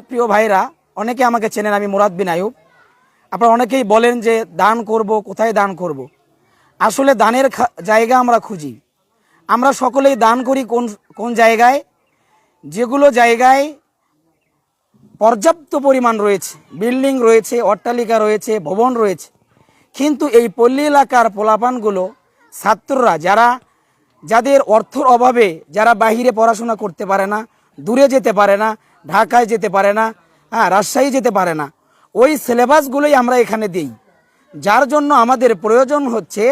প্রিয় ভাইরা, অনেকে আমাকে চেনেন আমি মুরাদ বিন আয়ুব আপনারা অনেকেই বলেন যে, দান করব, কোথায় দান করব। আসলে দানের জায়গা আমরা খুঁজি। আমরা সকলেই দান করি কোন কোন জায়গায়? যেগুলো জায়গায় পর্যাপ্ত পরিমাণ রয়েছে। বিল্ডিং রয়েছে, অট্টালিকা রয়েছে, ভবন রয়েছে। কিন্তু এই পল্লী এলাকার পোলাপানগুলো ছাত্ররা, যারা, যাদের অর্থর অভাবে, যারা বাহিরে পড়াশোনা করতে পারে না দূরে যেতে পারে না, ঢাকায় যেতে পারে না হ্যাঁ রাজশাহী যেতে পারে না। ওই সিলেবাসগুলোই আমরা এখানে দিই। যার জন্য আমাদের প্রয়োজন হচ্ছে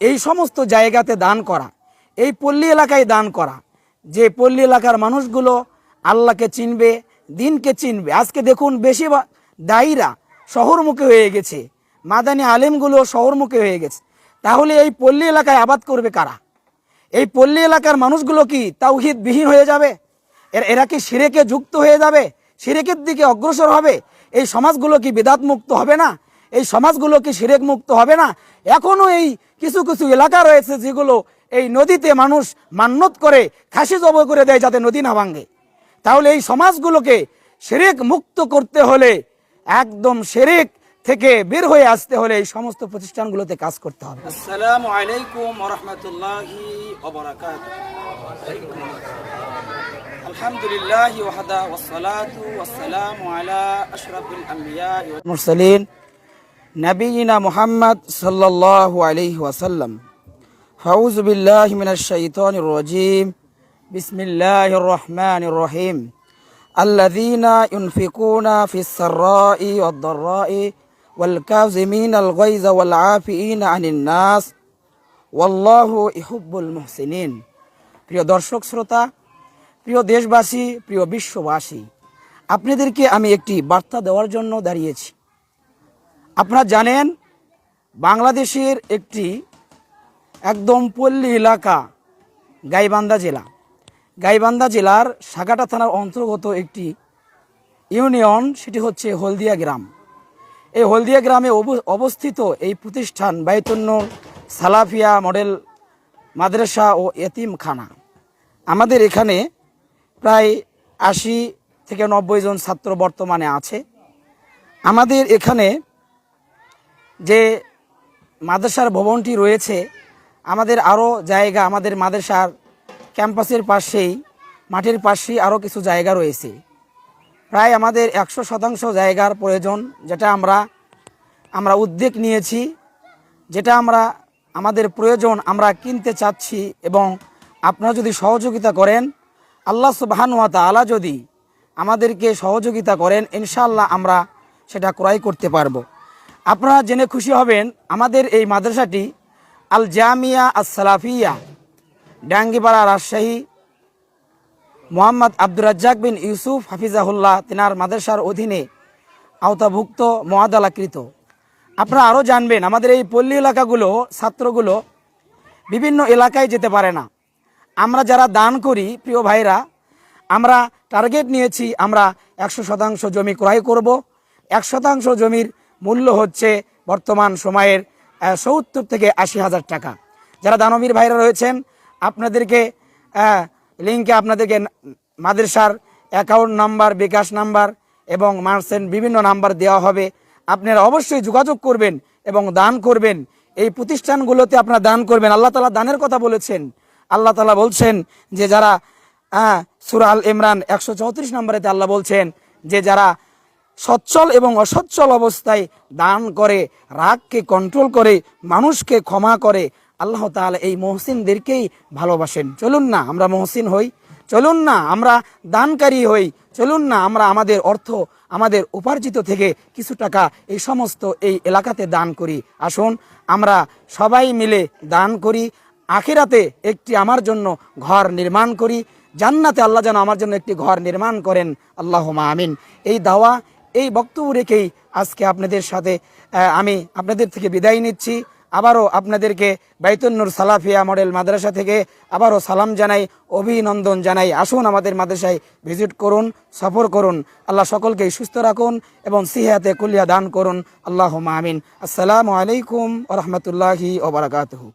এই সমস্ত জায়গাতে দান করা, এই পল্লী এলাকায় দান করা। যে পল্লী এলাকার মানুষগুলো আল্লাহকে চিনবে, দিনকে চিনবে। আজকে দেখুন বেশি দায়ীরা শহরমুখী হয়ে গেছে, মাদানী আলেমগুলো শহরমুখী হয়ে গেছে। তাহলে এই পল্লী এলাকায় আবাদ করবে কারা? এই পল্লী এলাকার মানুষগুলো কি তাওহিদ বিহীন হয়ে যাবে? এর কি সিরেকে যুক্ত হয়ে যাবে? সিরেকের দিকে অগ্রসর হবে? এই সমাজগুলো কি বেদাত মুক্ত হবে না? এই সমাজগুলো কি সিরেক মুক্ত হবে না? এখনও এই কিছু কিছু এলাকা রয়েছে যেগুলো এই নদীতে মানুষ মান্যত করে, খাসি জব করে দেয় যাতে নদী না ভাঙে। তাহলে এই সমাজগুলোকে সেরেক মুক্ত করতে হলে, একদম সেরেক থেকে বের হয়ে আসতে হলে এই সমস্ত প্রতিষ্ঠানগুলোতে কাজ করতে হবে। আসসালামু আলাইকুম রহমতুল্লাহি আলহামদুলিল্লাহ ওয়াহদা ওয়াসসালাতু ওয়াসসালামু আলা আশরাফিল আম্বিয়া ওয়াল মুরসালিন নবিয়িনা মুহাম্মদ সাল্লাল্লাহু আলাইহি ওয়াসাল্লাম ফাউযু বিল্লাহি মিনাশ শাইতানির রাজীম বিসমিল্লাহির রহমানির রহিম الذين ينفقون في السراء والضراء والكاظمين الغيظ والعافين عن الناس والله يحب المحسنين প্রিয় দর্শক শ্রোতা প্রিয় দেশবাসী, প্রিয় বিশ্ববাসী, আপনাদেরকে আমি একটি বার্তা দেওয়ার জন্য দাঁড়িয়েছি। আপনারা জানেন, বাংলাদেশের একটি একদম পল্লী এলাকা, গাইবান্ধা জেলা। গাইবান্ধা জেলার সাগাটা থানার অন্তর্গত একটি ইউনিয়ন, সেটি হচ্ছে হলদিয়া গ্রাম। এই হলদিয়া গ্রামে অব- অবস্থিত এই প্রতিষ্ঠান বাইতুন্নুর সালাফিয়া মডেল মাদ্রাসা ও এতিমখানা। আমাদের এখানে প্রায় আশি থেকে নব্বই জন ছাত্র বর্তমানে আছে। আমাদের এখানে যে মাদ্রাসার ভবনটি রয়েছে, আমাদের আরও জায়গা, আমাদের মাদ্রাসার ক্যাম্পাসের পাশেই, মাঠের পাশেই আরও কিছু জায়গা রয়েছে। প্রায় আমাদের একশো শতাংশ জায়গার প্রয়োজন যেটা আমরা আমরা উদ্যোগ নিয়েছি, যেটা আমরা, আমাদের প্রয়োজন আমরা কিনতে চাচ্ছি এবং আপনারা যদি সহযোগিতা করেন আল্লাহ সুবাহানুয়া তালা যদি আমাদেরকে সহযোগিতা করেন ইনশাল্লাহ আমরা সেটা ক্রয় করতে পারব। আপনারা জেনে খুশি হবেন, আমাদের এই মাদ্রাসাটি আল জামিয়া আস সালাফিয়া ডাঙ্গিপাড়া রাজশাহী, মোহাম্মদ আব্দুর রাজ্জাক বিন ইউসুফ হাফিজাহুল্লাহ তেনার মাদ্রাসার অধীনে আওতাভুক্ত, মহাদালাকৃত। আপনারা আরও জানবেন, আমাদের এই পল্লী এলাকাগুলো, ছাত্রগুলো বিভিন্ন এলাকায় যেতে পারে না। আমরা যারা দান করি, প্রিয় ভাইরা, আমরা টার্গেট নিয়েছি, আমরা একশো শতাংশ জমি ক্রয় করব। এক শতাংশ জমির মূল্য হচ্ছে বর্তমান সময়ের সত্তর থেকে আশি হাজার টাকা। যারা দানবীর ভাইরা রয়েছেন, আপনাদেরকে লিঙ্কে আপনাদেরকে মাদ্রাসার অ্যাকাউন্ট নাম্বার বিকাশ নাম্বার এবং মার্সেন্ট বিভিন্ন নাম্বার দেওয়া হবে। আপনারা অবশ্যই যোগাযোগ করবেন এবং দান করবেন। এই প্রতিষ্ঠানগুলোতে আপনারা দান করবেন। আল্লাহ তালা দানের কথা বলেছেন। আল্লাহ তালা বলছেন যে যারা হ্যাঁ সুরা আল ইমরান একশো চৌত্রিশ নম্বরেতে আল্লাহ বলছেন যে যারা সচ্ছল এবং অসচ্ছল অবস্থায় দান করে, রাগকে কন্ট্রোল করে, মানুষকে ক্ষমা করে, আল্লাহ তাআলা এই মহসিনদেরকেই ভালোবাসেন। চলুন না, আমরা মহসিন হই, চলুন না, আমরা দানকারী হই, চলুন না, আমরা আমাদের অর্থ আমাদের উপার্জিত থেকে কিছু টাকা এই সমস্ত এই এলাকাতে দান করি। আসুন, আমরা সবাই মিলে দান করি আখিরাতে একটি আমার জন্য ঘর নির্মাণ করি। জান্নাতে আল্লাহ যেন আমার জন্য একটি ঘর নির্মাণ করেন। আল্লাহ আমিন। এই দাওয়া, এই বক্তব্য রেখেই আজকে আপনাদের সাথে আমি আপনাদের থেকে বিদায় নিচ্ছি। আবারও আপনাদেরকে বাইতুন্নুর সালাফিয়া মডেল মাদ্রাসা থেকে আবারও সালাম জানাই, অভিনন্দন জানাই। আসুন আমাদের মাদ্রাসায় ভিজিট করুন, সফর করুন। আল্লাহ সকলকেই সুস্থ রাখুন এবং সিহাতে কুলিয়া দান করুন। আল্লাহ আমিন। আসসালামু আলাইকুম রহমতুল্লাহি ওবরাকাতহু